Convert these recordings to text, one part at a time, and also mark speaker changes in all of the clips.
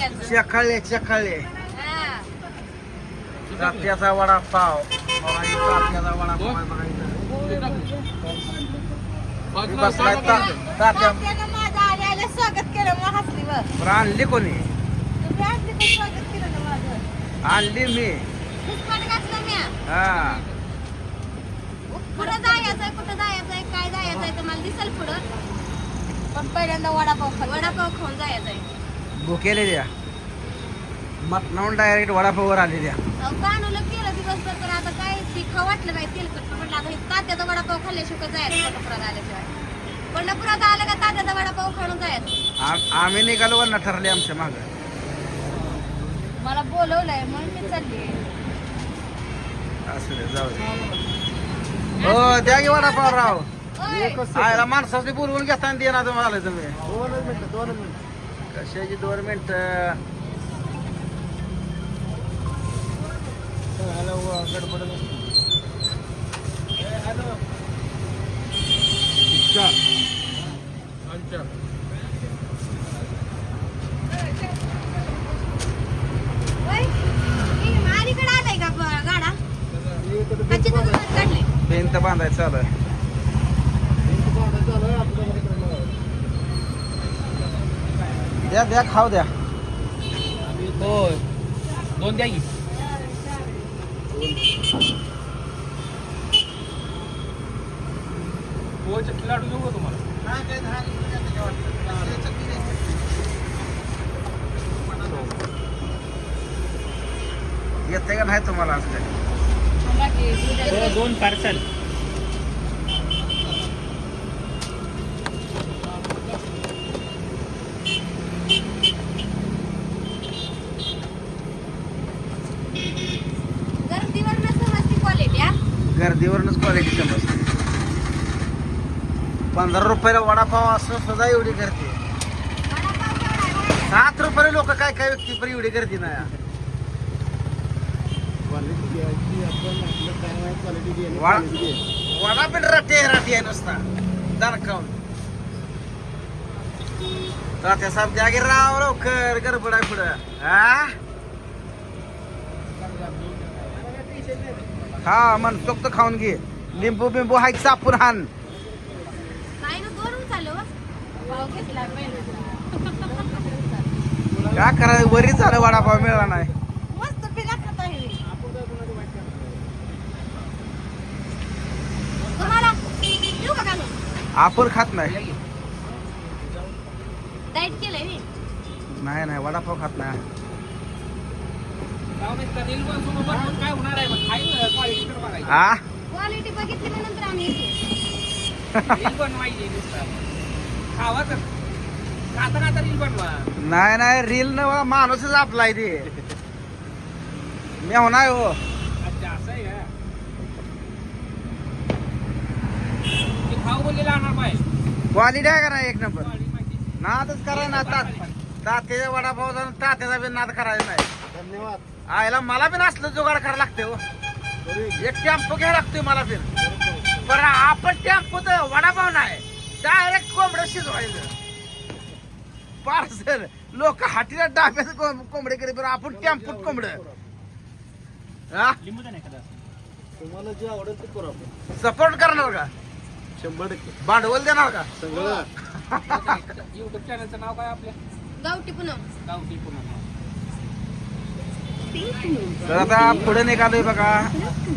Speaker 1: चखाळे
Speaker 2: हा.
Speaker 1: तात्याचा वडापाव. तात्याचा वडापाव आहे बघा इथं. बसलाय तात्या
Speaker 2: स्वागत केलं मग हसली बघ.
Speaker 1: बरं आणली कोणी?
Speaker 2: तुम्ही असली तर स्वागत केलं ना माझं?
Speaker 1: आणली मी.
Speaker 2: पुष्पाट घातलं मी
Speaker 1: हा.
Speaker 2: पुढं जायचंय कुठं जायचंय काय जायचंय तर मला दिसेल पुढं. पण पहिल्यांदा वडापाव खा वडापाव खाऊन जायचंय
Speaker 1: भुकेले द्या. मटणाहून डायरेक्ट वडापाववर आले द्या
Speaker 2: कानूला केलं दिवसभर पण आता काय ती खाऊ वाटलं काय तेलकट म्हटलं आता हे तात्याचा वडापाव खाल्ल्याशिवाय जायचं? पंढरपुरात आल्याशिवाय. पंढरपुरात आलं का तात्याचा वडापाव जायचं?
Speaker 1: आम- आम्ही निघालो वर ठरले आमच्या माग.
Speaker 2: मला बोलवलंय म्हणून मी चालली.
Speaker 1: असू दे जाऊ दे. हो. द्या की वडापाव राव. आयला माणसाची बोलवून घेताना दे ना तुम्हाला तुम्ही.
Speaker 3: दोनच मिनिटं दोनच मिनिटं.
Speaker 1: कशाची दोन मिनिट?
Speaker 3: हॅलो. गडबड
Speaker 2: अलीकडे आलाय का ब- गाडा? आजची तर दुकान काढले
Speaker 1: भिंत बांधायचं चालू आहे. द्या द्या खाऊ द्या.
Speaker 3: होय. दोन द्या की. लाडू देऊ का तुम्हाला?
Speaker 1: येते का नाही तुम्हाला काय
Speaker 3: दोन पार्सल
Speaker 2: गर्दीवर नसती क्वालिटी हा
Speaker 1: गर्दीवरूनच क्वालिटी समजते पंधरा रुपयाला वडापाव असं सुद्धा एवढी गर्दी? सात रुपयाला लोक काय काय व्यक्ती पण एवढी गर्दी नाही वडा पण रटे राटी आहे नुसता. दणकावून तात्या साहेब द्या की राव लवकर गडबड आहे पुढं. हा? हा मनसोक्त खाऊन घे. लिंबू बिंबू हाय चापून हान
Speaker 2: काय ना दोन चालू पाव घेतला
Speaker 1: काय करायचं? वरी झालं वडापाव मिळाला नाही.
Speaker 2: मस्त पिला खाता आहे तुम्हाला देऊ का काढून
Speaker 1: आपण खात नाही.
Speaker 2: केलंय मी.
Speaker 1: नाही नाही वडापाव खात नाही.
Speaker 3: काय होणार आहे मग खायचं क्वालिटी तर बघायची
Speaker 1: आ?
Speaker 2: क्वालिटी बघितली नंतर आम्ही. येतो
Speaker 3: रील बनवायची नुसतं खावा तर खाता खाता रील बनवा
Speaker 1: नाही नाही रील न माणूसच आपला आहे ते. मी होणार हो.
Speaker 3: अच्छा असं आहे का? ते खाऊ बोललेला आणणार पाहिजे
Speaker 1: क्वालिटी आहे का नाही एक नंबर. नादच करायला ना तात तात्याच्या वडापाव जाऊन तात्याचा बी नाद करायचा नाही.
Speaker 3: धन्यवाद.
Speaker 1: आयला मला बी असलं जुगाड करायला लागते हो. एक टेम्पो घ्यायला लागतोय मला बी. पण आपण टेम्पो तर वडापाव नाही. डायरेक्ट कोंबडं शिजवायचं. पार्सल लोक हाटीला डाब्याचं कोंब- कोंबडे करी बरं आपण टेम्पोत कोंबड. हा?
Speaker 4: तुम्हाला जे आवडेल ते करू आपण.
Speaker 1: सपोर्ट करणार का?
Speaker 4: शंभर टक्के.
Speaker 1: भांडवल देणार का?
Speaker 4: सगळं.
Speaker 3: युट्यूब चॅनलचं नाव काय आपल्या
Speaker 2: गावठी पुन्हा
Speaker 3: गावठी पुन्हा
Speaker 1: तर आता पुढे निघालोय बघा.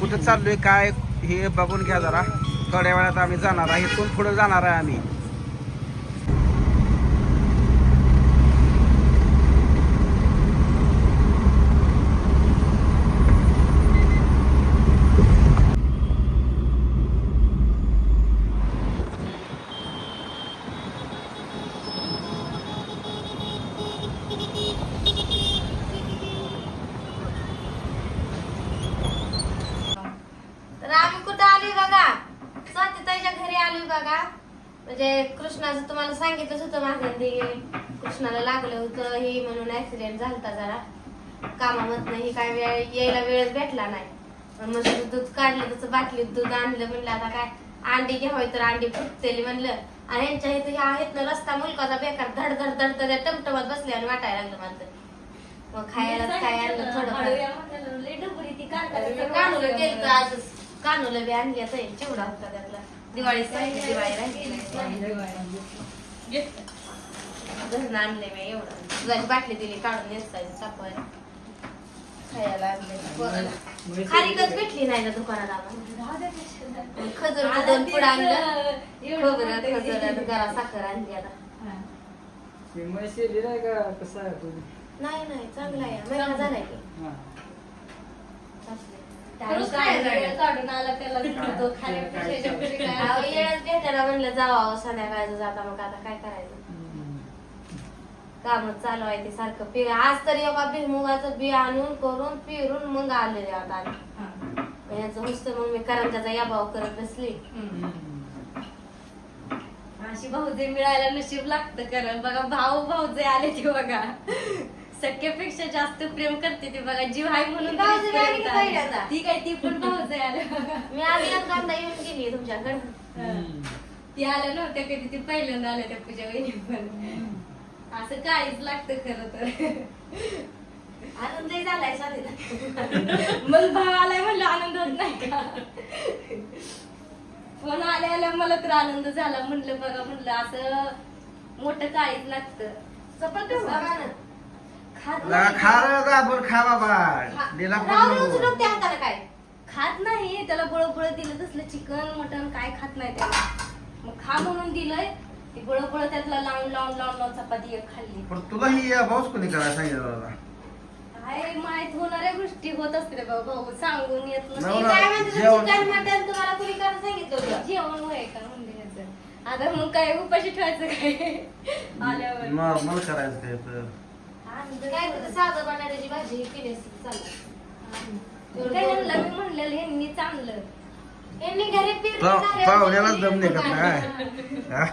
Speaker 1: कुठे चाललोय काय हे बघून घ्या जरा. थोड्या वेळात आम्ही जाणार आहे. इथून पुढे जाणार आहे आम्ही
Speaker 2: तर आम्ही कुठं आलोय बघा स्वातीताईच्या घरी आलोय बघा. म्हणजे कृष्णाचं तुम्हाला सांगितलंच होतं मागंदी कृष्णाला लागलं होतं ही म्हणून ऍक्सिडेंट झालता जरा. कामामधनं ही काय वेळ यायला वेळच भेटला नाही. मग तिथं दूध काढलं त्याचं बाटलीत दूध आणलं म्हणलं आता काय अंडी घ्यावं तर अंडी फुटतेली म्हणलं. आणि यांच्या इथं ह्या आहेत ना रस्ता मुलकाचा बेकार धड धड धड धड टमटमत बसले आणि वाटायला लागलं माझं मग खायला काय आणलं थोडं कानूला गेलं आज. कानूला बी आणली आता चिवडा होता त्यातला दिवाळी दिवाळी राहिली. घरून आणले मी एवढं. तुझ्याची बाटली दिली काढून नेसायची चापवायला खायला आणले खारीकच भेटली नाही ना दुकानात आम्हाला खजूर दोन पुढं आणलं. खोबरं खजूर जरा साखर आणली आता.
Speaker 3: नाही का? कसं
Speaker 2: नाही नाही. चांगला आहे. महिना झालाय की.
Speaker 5: काढून आला त्याला तो खाण्यापेक्षा घरी काय
Speaker 2: अहो,
Speaker 5: असतं?
Speaker 2: येळच भेटायला म्हणलं जावं संध्याकाळचं जाता मग आता काय करायचं? काम चालू आहे ते सारखं. पि आज तरी एका भुईमुगाचं बी आणून करून पिरून मग आलेले आता आम्ही.
Speaker 5: हा.
Speaker 2: याचं नुसतं मग मी करंजाचा याबाव करत बसली.
Speaker 5: अशी भाऊजे मिळायला नशीब लागतं कारण. बघा भाऊ भाऊजे आले ते बघा. सख्यापेक्षा जास्त प्रेम करते ती बघा जीव आहे म्हणून
Speaker 2: भाऊजे आली.
Speaker 5: ती काय ती पण भाऊजे आले
Speaker 2: मी आधी एक कांदा येऊन गेली तुमच्याकडे.
Speaker 5: ती आल्या नव्हत्या कधी ती पहिल्यांदा आल्या त्या पूजा वहिनी पण. असं काहीच लागतं खरं तर.
Speaker 2: आनंदही झालाय साधीला.
Speaker 5: मग भाव आलाय म्हणलं आनंद होत नाही का? फोन आल्या आल्या मला तर आनंद झाला म्हणलं बघा म्हणलं असं मोठं काळीच लागतं. चपाती
Speaker 2: बघा ना.
Speaker 1: लगा
Speaker 5: नाही.
Speaker 1: खा रे आपण खा बाबा. दिला
Speaker 2: उचलून त्या हाताला काय?
Speaker 5: खात नाही त्याला बळ बळ दिलं तसलं चिकन मटन काय खात नाही त्याला. मग खा म्हणून दिलंय. ती बळ बळ त्यातला लावून लावून लावून लावून चपाती एक खाल्ली.
Speaker 1: पण तुला ही भाऊच कोणी करायला सांगितलं होता
Speaker 5: काय माहीत होणाऱ्या गोष्टी होत असते भाऊ भाऊ सांगून येत
Speaker 1: नव
Speaker 5: नसते
Speaker 2: मी
Speaker 1: ना.
Speaker 2: काय म्हणते
Speaker 1: जेवण.
Speaker 2: चिकन मटन तुम्हाला कुणी करायला सांगितलं होतं?
Speaker 5: जेवण होय का? म्हणजे ह्याचं. आता मग काय उपाशी ठेवायचं काय? आल्यावर
Speaker 1: नॉर्मल करायचं काय तर.
Speaker 2: काय तुझं साधं बटाट्याची भाजी ही केली असती चालेल.
Speaker 5: काय म्हणलं मी म्हणलेलं ह्यांनी चांगलं.
Speaker 2: यांनी घरी फिरले
Speaker 1: पाव-
Speaker 2: झाले
Speaker 1: पाहुण्याला
Speaker 2: असते.
Speaker 1: दम नाही हा?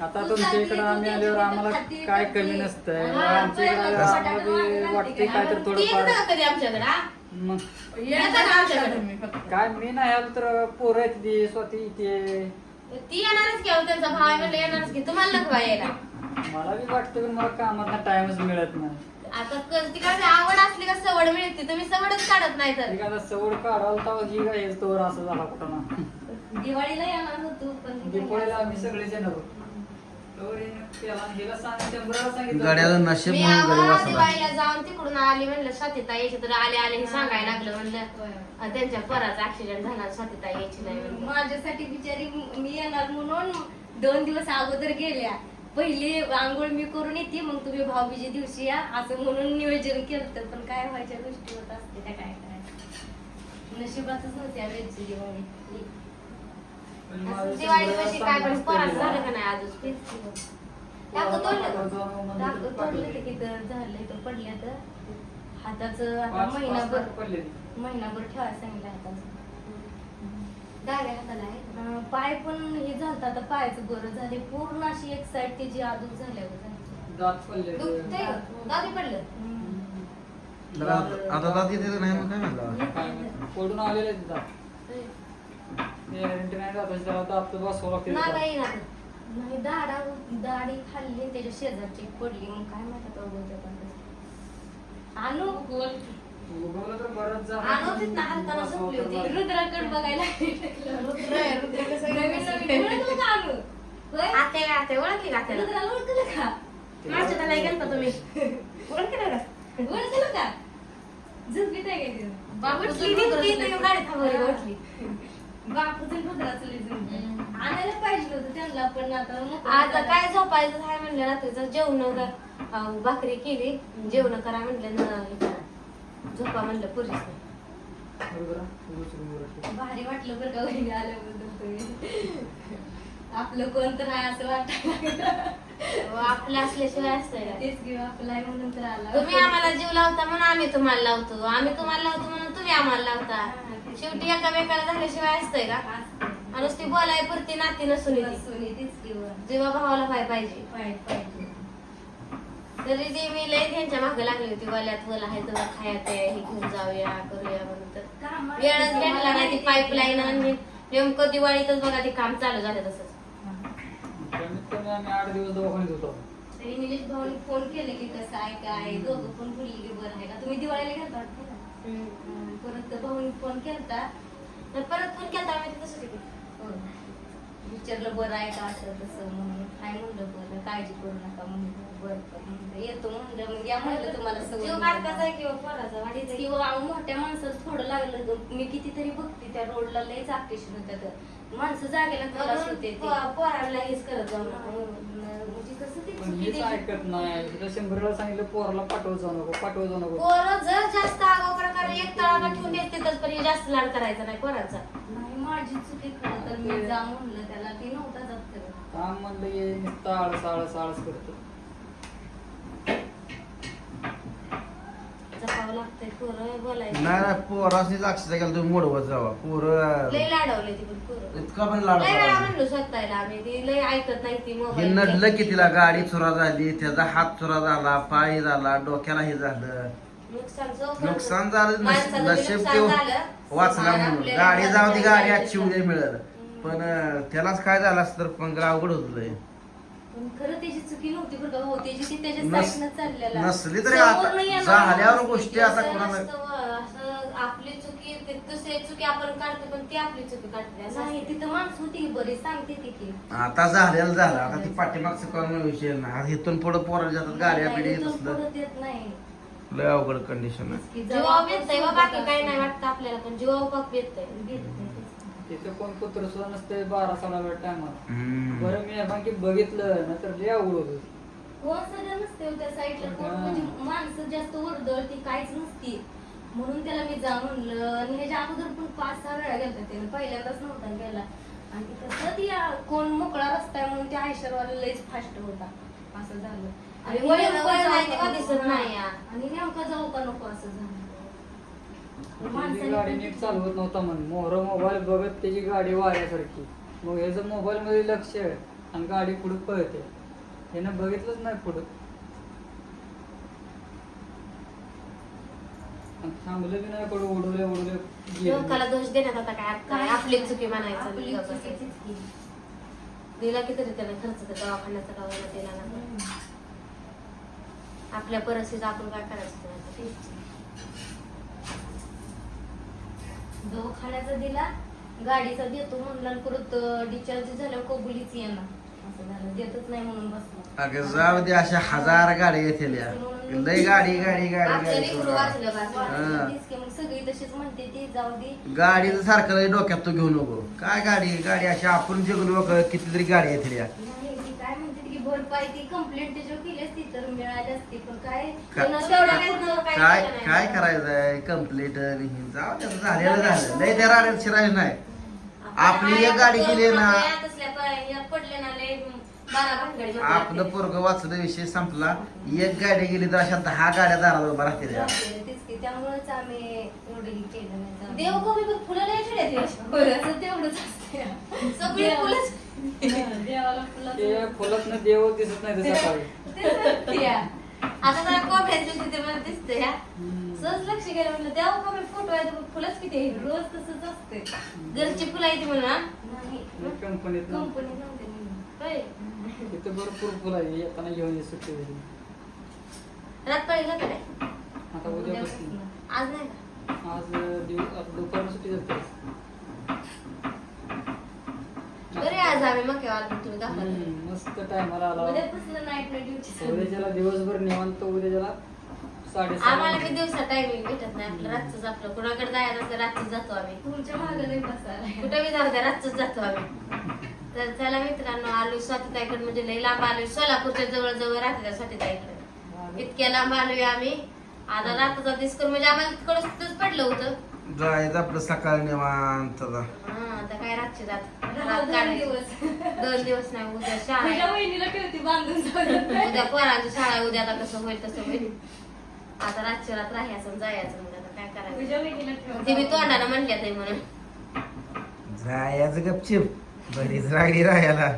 Speaker 3: आता
Speaker 5: तू
Speaker 3: तुमच्या इकडे आम्ही
Speaker 5: तू
Speaker 3: आल्यावर आम्हाला काय. कमी नसतंय. आमच्या इकडे आम्हाला बी वाटते काय तर थोडंफार.
Speaker 2: कधी आमच्याकडे हा?
Speaker 3: मग.
Speaker 2: येतं का आमच्याकडे.
Speaker 3: काय मी नाही आलो तर पोरं आहेत ती स्वतः इथे.
Speaker 2: ती येणारच की अहो, त्यांचा भाव आहे म्हणलं येणारच की. तुम्हाला नको यायला
Speaker 3: मला बी वाटतं पण मला कामात टाइमच मिळत नाही.
Speaker 2: आता क- ती काय आवड असली का सवड मिळते तुम्ही सवडच काढत नाही तर.
Speaker 3: सवड काढाल तर ही काय हेच तोवर असं झाला कुठं ना.
Speaker 5: दिवाळीला येणार होतो पण ती
Speaker 3: दीपावलीला आम्ही सगळेच येणार आहोत. तोवर हिनं केला, हिला सांग शंभराला सांगितलं.
Speaker 1: गड्याचं नशीब
Speaker 2: मी
Speaker 1: म्हणून गडी
Speaker 2: आवा
Speaker 1: वाचला
Speaker 2: दिवाळीला जाऊन तिकडून आली म्हणलं स्वातीता यायची तर आले आले हे सांगायला लागलं म्हणलं.
Speaker 5: होय.
Speaker 2: आणि त्यांच्या पराचा ऍक्सिडेंट झाला स्वातीता यायची नाही म्हणलं
Speaker 5: माझ्यासाठी बिचारी मी येणार म्हणून दोन दिवस अगोदर गेल्या. पहिली आंघोळ मी करून येते मग तुम्ही भाऊबीजी दिवशी या. असं म्हणून नियोजन केलं पण काय व्हायच्या गोष्टी होत असते त्या काय करायचं नशिबातच नव्हती या वेळची दिवाळी.
Speaker 2: दिवाळी काय पण. झालं का नाही अजून टाकू तोडलं. टाकू तोडलं ते किती झालंय तर पडल्या तर हाताचं आता
Speaker 5: महिनाभर. महिनाभर ठेवायला सांगितलं हाताचं.
Speaker 2: डाव्या हाताला आहे.
Speaker 5: अं, पाय पण हे झालं आता पायाचं बरं झाले. पूर्ण अशी एक साइड त्याची आदूक झाल्यावर झाली.
Speaker 3: दात पडले
Speaker 2: दुखतंय का? दादी पडलं.
Speaker 1: जरा आता दात येते नाही मग काय म्हणलं?
Speaker 3: काय माहिती. पडून आलेले आहेत दात. ते इंटरनेट दाताचे दात बसवावं लागते
Speaker 5: नाही दाडा दाढी खाल्ली त्याच्या शेजारची पडली. मग काय माहिती आता उगवतं पण. आणू?
Speaker 3: उगवलं तर बरंच झालं.
Speaker 2: आणू तिथनं हाताला सुटली होती.
Speaker 5: रुद्राकडे बघायला
Speaker 2: रुद्र आहे, रुद्र कसं
Speaker 5: नवीन नवीन ओळखलं का आणू होय?
Speaker 2: आते आते ओळखली का त्याला?
Speaker 5: रुद्राला ओळखलं का?
Speaker 2: मागच्या त्याला गेलता तुम्ही? ओळखलं का?
Speaker 5: ओळखलं का? झोपीत आहे का तिथं?
Speaker 2: बापू
Speaker 5: उठली
Speaker 2: तुझी
Speaker 5: ती
Speaker 2: ती गाडी थांबवली उठली
Speaker 5: बापूचं रुद्राचं लय जमलं. आणायला पाहिजे होतं त्यांना पण आता नको.
Speaker 2: आता काय झोपायचं आहे म्हणलं रात्रीचं? जेवण भाकरी केली. जेवण करा म्हणलं न. झोपा म्हणलं
Speaker 3: रुद्रा.
Speaker 5: भारी वाटलं बरं का वहिनी आल्याबद्दल. आपलं कोण तर आहे असं वाटतं
Speaker 2: आपलं असल्याशिवाय असतंय?
Speaker 5: तेच घेऊ आपलं आहे म्हणून तर आला.
Speaker 2: तुम्ही आम्हाला जीव लावता म्हणून आम्ही तुम्हाला लावतो. आम्ही तुम्हाला लावतो म्हणून तुम्ही आम्हाला लावता. शेवटी एकामेकाला झाल्याशिवाय असतंय का?
Speaker 5: असतं.
Speaker 2: आणि ती बोलाय पुरती नाती नसून येते.
Speaker 5: सोनी तेच घेऊ
Speaker 2: जेव्हा भावाला पाय पाहिजे.
Speaker 5: पाहिजे.
Speaker 2: तरी ते मी लय त्यांच्या मागे लागली होती वल्यात वला आहे तुला खायचं आहे हे घेऊन जाऊया करूया म्हणून तर. वेळच भेटला नाही ती पाईपलाईन आणि नेमकं दिवाळीतच बघा ते काम चालू झालं तसंच.
Speaker 3: कमीत कमी आम्ही आठ दिवस दवाखान्यात होतो.
Speaker 5: आणि निलेश भाऊनी फोन केले की कसं आहे काय दोघं पण बोलले की बरं आहे का? तुम्ही दिवाळीला घालता वाटतं ना हं, परत भाऊनी फोन केलता.
Speaker 2: तर परत फोन केला आम्ही तसं केलं
Speaker 5: हो. विचारलं बरं आहे का असं तसं? म्हणून काय म्हणलं बरं? काळजी करू नका म्हणलं बरं म्हणलं. येतो म्हणलं. मग या म्हणलं तुम्हाला
Speaker 2: जीव
Speaker 5: सगळं
Speaker 2: बारकाचा आहे किंवा पोराचा वाढीचा आहे.
Speaker 5: किंवा मोठ्या माणसाला थोडं लागलं ग. मी कितीतरी बघते त्या रोडला लयच ऑपरेशन होतात. माणसं जागेला त्रास होते ते.
Speaker 2: पो- पोराला हेच करत जाऊ नका.
Speaker 5: हो, म्हणजे कसं ते
Speaker 3: पण ऐकत नाही. तुला शंभर वेळा सांगितलं पोराला पाठवत जाऊ नको पाठवत जाऊ नको.
Speaker 2: पोरं जर जास्त आगाऊ प्रकारे एक तळाला ठेवून देत तिथंच पण हे जास्त लाड करायचा नाही पोराचा
Speaker 5: नाही माझी चुकी खरं तर मी जा म्हणलं त्याला ते नव्हता जात खरं.
Speaker 3: काम म्हणलं नुसतं आळस आळस आळस करतो.
Speaker 2: जपावं लागतंय पोरं बोलायचं.
Speaker 1: नाही गेलं तुम्ही मोडवत जावा. पोरं
Speaker 2: लय लाडवले ती पण पोरं.
Speaker 1: इतका पण लाड
Speaker 2: लय वेळा
Speaker 1: करायचा.
Speaker 2: म्हणलो स्वतःला आम्ही ती लय ऐकत नाही ती
Speaker 1: हे
Speaker 2: मोबाईल
Speaker 1: नडलं की तिला गाडी चुरा झाली त्याचा हात चुरा झाला पाय झाला डोक्याला हे झालं.
Speaker 2: नुकसान
Speaker 1: झालं नशीब ते. वाचला म्हणून. गाडी जाऊ ती गाडी आजची उद्या मिळेल. पण त्यालाच काय झालं असतं तर पण अवघड होत
Speaker 5: खरं त्याची चुकी नव्हती बरं हो त्याची
Speaker 1: नसली तरी झाल्यावर. गोष्टी आता
Speaker 2: असं
Speaker 1: कोणाला
Speaker 2: आपली चुकी ते दुसरी चुकी आपण काढतो पण ती आपली चुकी काढते
Speaker 5: नाही. तिथं माणसं होती की बरी सांगते ती की.
Speaker 1: आता झालेलं झालं. आता ती पाठीमागचं करणं विषय नाही. आता इथून पुढे पोराच्या जातात गाड्या
Speaker 5: पुढं देत नाही.
Speaker 1: लय अवघड कंडिशन आहे.
Speaker 2: जीवावर बाकी काही नाही
Speaker 5: वाटत
Speaker 2: आपल्याला पण जीवावर
Speaker 3: तिथे कोण कुत्र सुद्धा नसते बारा सोळा वेळ टायमाला
Speaker 1: हम्म.
Speaker 3: बरं मी बाकी बघितलं नाहीतर लय अवघड होत.
Speaker 5: कोण सगळं नसते हो त्या साईडला. कोण
Speaker 3: हा.
Speaker 5: म्हणजे माणसं जास्त वर्दळ ती काहीच नसती. म्हणून त्याला मी जा म्हणलं. आणि ह्याच्या अगोदर पण पाच सहा वेळा गेलता त्याने. पहिल्यांदाच नव्हता गेला. आणि ते कसं ती आ- कोण मोकळा रस्ता आहे म्हणून त्या आयशरवाला लयच फास्ट होता. असं झालं.
Speaker 2: आणि
Speaker 5: का
Speaker 2: दिसत? नाही.
Speaker 5: आणि नेमकं जाऊ का नको असं झालं
Speaker 3: गाडी नीट चालवत नव्हता म्हणून मोहर मोबाईल बघत त्याची गाडी वाऱ्यासारखी मग ह्याचं मोबाईल मध्ये लक्ष आहे आणि गाडी पुढे पळते ह्यानं बघितलंच नाही पुढं आणि थांबलं बी नाही पुढे उडवले उडवले गेले.
Speaker 2: दोष देण्यात आता काय अर्थ आहे? आपली चुकी म्हणायचं
Speaker 5: आपली
Speaker 2: दिलं
Speaker 5: चुकीचीच की.
Speaker 2: दिला की तरी त्याला खर्च त्या दवाखान्याचा गावाला दिला ना आपल्या परिस्थितीत आपण काय करायचं?
Speaker 5: दवाखान्याचा दिला गाडीचा देतो म्हणला परत डिस्चार्ज झाल्यावर कबुलीच येणार. असं झालं. देतच नाही म्हणून बसला.
Speaker 1: अगं जाऊ दे अशा हजार गाड्या येतील लय गाडी गाडी गाडी
Speaker 5: सगळी तशीच म्हणते ती जाऊ दे.
Speaker 1: गाडीचं सारखं डोक्यात तू घेऊ नको. काय गाडी गाडी अशी आपण जगलो बघ कितीतरी गाडी येतील या
Speaker 5: नाही ती काय म्हणते की भरपाई ती कंप्लेंट त्याच्यावर केली असती तर मिळाली असती पण काय
Speaker 1: का-
Speaker 5: त्यानं
Speaker 2: काय
Speaker 1: काय
Speaker 2: केलं नाही.
Speaker 1: काय करायचंय कंप्लीट जाऊ दे झालेलं झालं लय त्या राड्यात शिरायचं नाही आपली एक गाडी केली ना
Speaker 2: पडले ना लय बारा भानगडी मध्ये
Speaker 1: आपलं
Speaker 2: लागते.
Speaker 1: पोरग वाचलं विषय संपला एक गाडी गेली तर अशा दहा गाड्या दारात उभा राहतील या.
Speaker 5: तेच की त्यामुळेच आम्ही एवढं हे केलं नाही.
Speaker 2: देव कमी पण फुलं नाही
Speaker 5: तेवढंच असते
Speaker 2: सगळी फुलंच
Speaker 3: फुलातनं देव दिसत नाही ते सकाळी.
Speaker 2: आता जरा कोंबड्याचे मला दिसते ह्या सहज लक्ष गेलं म्हणलं देव कमी फोटो आहे तर फुलंच किती आहे?
Speaker 5: रोज तसंच असते
Speaker 2: घरची फुलं आहे ती?
Speaker 5: नाही
Speaker 3: कंपनीत
Speaker 5: कंपनी नव्हते म्हणून.
Speaker 2: होय.
Speaker 3: तिथे भरपूर फुलं आहे येताना घेऊन ये सुट्टी दिली
Speaker 2: रात पडली का काय?
Speaker 3: आता उद्यापासून.
Speaker 2: आज नाही का?
Speaker 3: आज दिवस आता दुपार सुट्टी जाते
Speaker 2: बरे आज आम्ही मग आलो तुम्ही दाखवलं
Speaker 3: हम्म, मस्त टायमाला आला.
Speaker 5: उद्यापासून नाईट ना ड्युटी
Speaker 3: उद्याच्याला दिवसभर निवांत उद्याच्याला
Speaker 2: आम्हाला बी
Speaker 3: साडेसहा
Speaker 2: दिवसा टायमिंग भेटत नाही. आपलं रातच आपलं कुणाकडे जायचं असलं रातच जातो आम्ही.
Speaker 5: तुमच्या मागे नाही बसायला.
Speaker 2: कुठे बी जाऊ द्या रातच जातो आम्ही. तर चला मित्रांनो आलोय स्वातीताईकडे म्हणजे लई लांब आलोय. सोलापूरच्या जवळ जवळ राहते त्या स्वातीताईकडे. इतक्या लांब आलोय आम्ही. आता रात्रीचा दिसकर म्हणजे आम्हाला तिकडं पडलं होतं.
Speaker 1: जायचं आपलं सकाळी निवांत आता.
Speaker 2: हा आता काय रातची रात?
Speaker 5: दोन
Speaker 2: काढायची.
Speaker 5: दिवस.
Speaker 2: दोन दिवस नाही उद्या शाळा.
Speaker 5: बहिणीला बांधून
Speaker 2: उद्या पोरांची शाळा आहे, उद्या आता कसं होईल तसं होईल. आता रातची रात राहायचं आणि जायचं म्हणजे आता काय करायचं?
Speaker 5: तुझ्या बहिणीला ठेव
Speaker 2: ते मी म्हणून.
Speaker 1: जायचं गपचिप. बरीच रागडी राहायला.